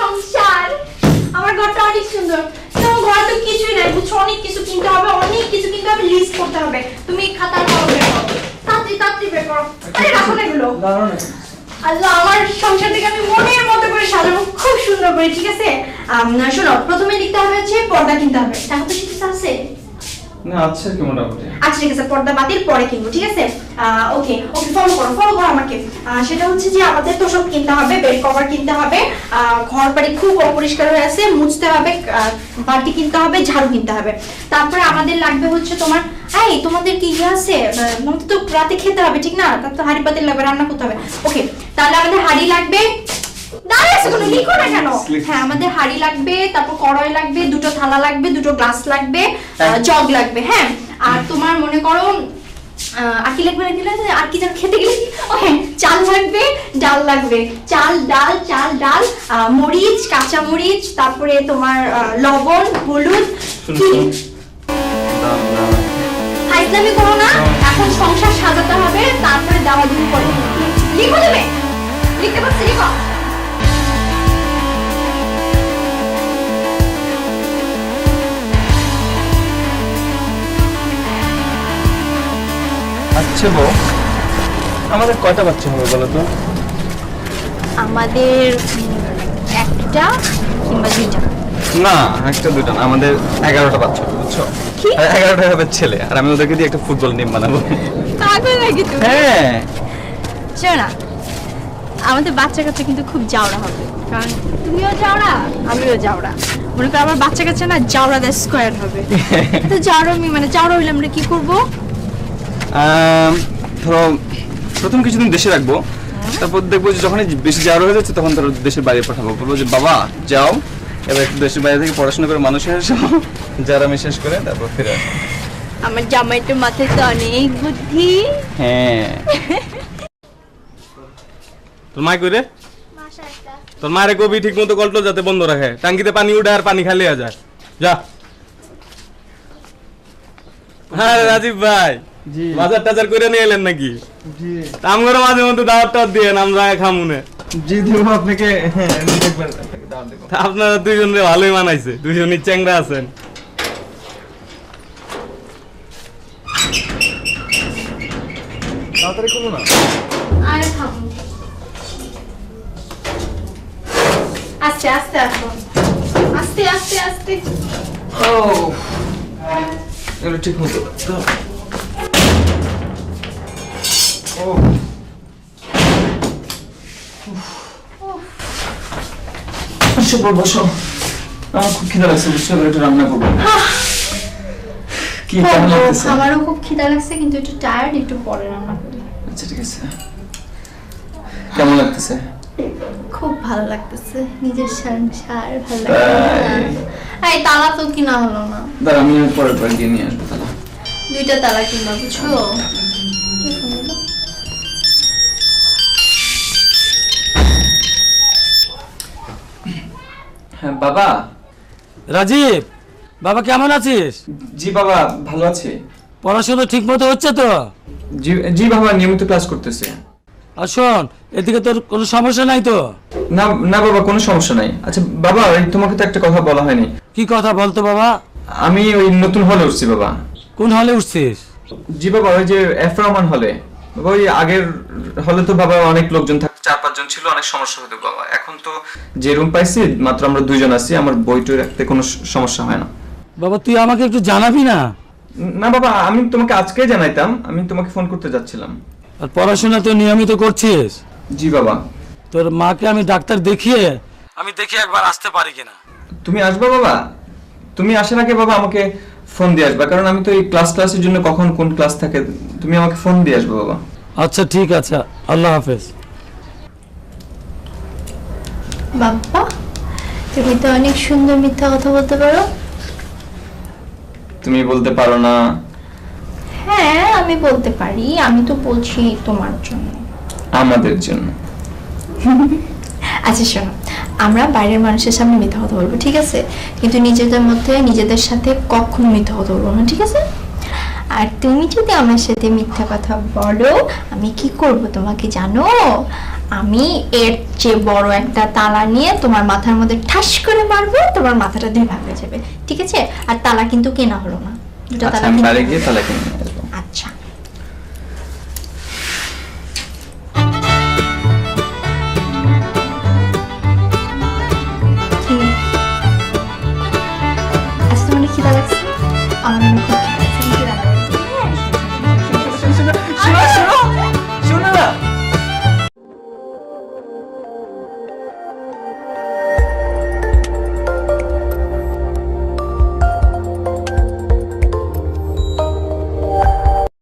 সংসার। আমার ঘরটা অনেক সুন্দর। তোমার ঘরে তো কিছুই নাই বুঝছ? অনেক কিছু কিনতে হবে অনেক কিছু কিনতে হবে লিস্ট করতে হবে। তুমি খাতার করো বের করো। তাড়াতাড়ি তাড়াতাড়ি বের করো। আরে রাখো না এগুলো। আল্লাহ আমার সংসারটাকে আমি মনের মতো করে সাজাবো। খুব সুন্দর করে ঠিক আছে? শোনো প্রথমে লিখতে হবে হচ্ছে পর্দা কিনতে হবে। টাকা তো শিখতে আছে? না আচ্ছা কি মোটামুটি আচ্ছা ঠিক আছে, পর্দা বাতিল, পরে ঠিক আছে? ওকে ওকে ফলো করো ফলো করো আমাকে। সেটা হচ্ছে যে আমাদের তো সব কিনতে হবে বেড কভার কিনতে হবে ঘর বাড়ি খুব অপরিষ্কার হয়ে আছে, মুছতে হবে বাটি কিনতে হবে, ঝাড়ু কিনতে হবে। তারপরে আমাদের লাগবে হচ্ছে তোমার, এই, তোমাদের কি ইয়ে আছে? তো রাতে খেতে হবে, ঠিক না? তার তো হাড়ি পাতিল লাগবে, রান্না করতে হবে। ওকে তাহলে আমাদের হাড়ি লাগবে লিখো না কেন? হ্যাঁ আমাদের হাড়ি লাগবে তারপর কড়াই লাগবে দুটো থালা লাগবে দুটো গ্লাস লাগবে জগ লাগবে হ্যাঁ? আর তোমার মনে করো আর কি লাগবে দিলে আর কি যেন খেতে গেলে? ও হ্যাঁ চাল লাগবে ডাল লাগবে। চাল ডাল চাল ডাল মরিচ কাঁচা মরিচ তারপরে তোমার লবণ হলুদ কি। ফাইজলামি করো না এখন সংসার সাজাতে হবে তারপরে দাওয়া দিন করো। লিখো দেবে লিখতে পারছি লিখো। আচ্ছা বউ আমাদের কয়টা বাচ্চা হবে বলো তো? আমাদের একটা কিংবা দুইটা। না একটা দুটো না আমাদের এগারোটা বাচ্চা হবে বুঝছ? কি? আর এগারোটা হবে ছেলে আর আমি ওদেরকে দিয়ে একটা ফুটবল টিম বানাবো। পাগল নাকি তুমি? হ্যাঁ। শোনো না আমাদের বাচ্চা কাচ্চা কিন্তু খুব জাওড়া হবে কারণ তুমিও জাওড়া আমিও জাওড়া। মনে করো আমার বাচ্চা কাচ্চা না জাওড়া দা স্কোয়ার হবে। তো জাওড়া আমি মানে জাওড়া হইলে আমরা কি করব? ধরো প্রথম কিছুদিন দেশে রাখব তারপর দেখব যে যখনই বেশি যাওয়ার হয়ে যাচ্ছে তখন ধরো দেশের বাইরে পাঠাবো। বলব যে বাবা যাও। এবার একটু দেশের বাইরে থেকে পড়াশোনা করে মানুষ এসো যারা আমি শেষ করে তারপর ফিরে আসব। আমার জামাইটার মাথায় তো অনেক বুদ্ধি। হ্যাঁ। তোর মাই কই রে? তোর মায়ের কবি ঠিক মতো কলটো যাতে বন্ধ রাখে। টাঙ্কিতে পানি উঠে আর পানি খালি যায়। যা। হ্যাঁ রাজীব ভাই। বাজার টাজার করে নিয়ে এলেন নাকি? জি। আমগরে মাঝে মধ্যে দাওয়াত টাওয়াত দিয়ে নাম যায় খামুনে জি দেবো আপনাকে। দেখবেন আপনারা দুইজন ভালোই মানাইছে। দুইজনই চ্যাংরা আছেন। তাড়াতাড়ি না। আরে আস্তে আস্তে আসো আস্তে আস্তে আস্তে। ও এগুলো ঠিক মতো বসো বসো। আমার খুব খিদে লাগছে বুঝছ? এবার একটু রান্না করব। কি কেমন লাগতেছে? আমারও খুব খিদা লাগছে কিন্তু একটু টায়ার্ড একটু পরে রান্না করি। আচ্ছা ঠিক আছে। কেমন লাগতেছে? খুব ভালো লাগতেছে নিজের সংসার ভালো তাই? এই তালা তো কিনা হলো না। দাঁড়া আমি পরের গিয়ে নিয়ে আসব তাহলে দুইটা তালা কিনবা বুঝছ? হ্যাঁ বাবা। রাজীব বাবা কেমন আছিস? জি বাবা ভালো আছে। পড়াশোনা ঠিক মতো হচ্ছে তো? জি জি বাবা নিয়মিত ক্লাস করতেছে। আর শোন এদিকে তোর কোনো সমস্যা নাই তো? না না বাবা কোনো সমস্যা নাই। আচ্ছা বাবা এই তোমাকে তো একটা কথা বলা হয়নি। কি কথা বলতো বাবা? আমি ওই নতুন হলে উঠছি বাবা। কোন হলে উঠছিস? জি বাবা ওই যে এফ রহমান হলে। ওই আগের হলে তো বাবা অনেক লোকজন থাকতো চার পাঁচজন ছিল অনেক সমস্যা হতো বাবা। এখন তো যে রুম পাইছি মাত্র আমরা দুইজন আছি আমার বইটই রাখতে কোনো সমস্যা হয় না। বাবা তুই আমাকে একটু জানাবি না? না বাবা আমি তোমাকে আজকেই জানাইতাম আমি তোমাকে ফোন করতে যাচ্ছিলাম। আর পড়াশোনা তো নিয়মিত করছিস? জি বাবা। তোর মাকে আমি ডাক্তার দেখিয়ে আমি দেখি একবার আসতে পারি কিনা। তুমি আসবে বাবা? তুমি আসার আগে বাবা আমাকে ফোন দিয়ে আসবা কারণ আমি তো এই ক্লাস ক্লাসের জন্য কখন কোন ক্লাস থাকে তুমি আমাকে ফোন দিয়ে আসবে বাবা। আচ্ছা ঠিক আছে আল্লাহ হাফেজ। বাবা তুমি তো অনেক সুন্দর মিথ্যা কথা বলতে পারো। তুমি বলতে পারো না। হ্যাঁ আমি বলতে পারি আমি তো বলছি তোমার জন্য। আমাদের জন্য। আচ্ছা শোনো আমরা বাইরের মানুষের সামনে মিথ্যা কথা বলব ঠিক আছে? কিন্তু নিজেদের মধ্যে নিজেদের সাথে কখনো মিথ্যা কথা বলব না ঠিক আছে? আর তুমি যদি আমার সাথে মিথ্যা কথা বলো আমি কি করব তোমাকে জানো? আমি এর চেয়ে বড় একটা তালা নিয়ে তোমার মাথার মধ্যে ঠাস করে মারবো তোমার মাথাটা দুই ভাগ হয়ে যাবে ঠিক আছে? আর তালা কিন্তু কেনা হলো না। দুটো আচ্ছা তালা কিনে কি?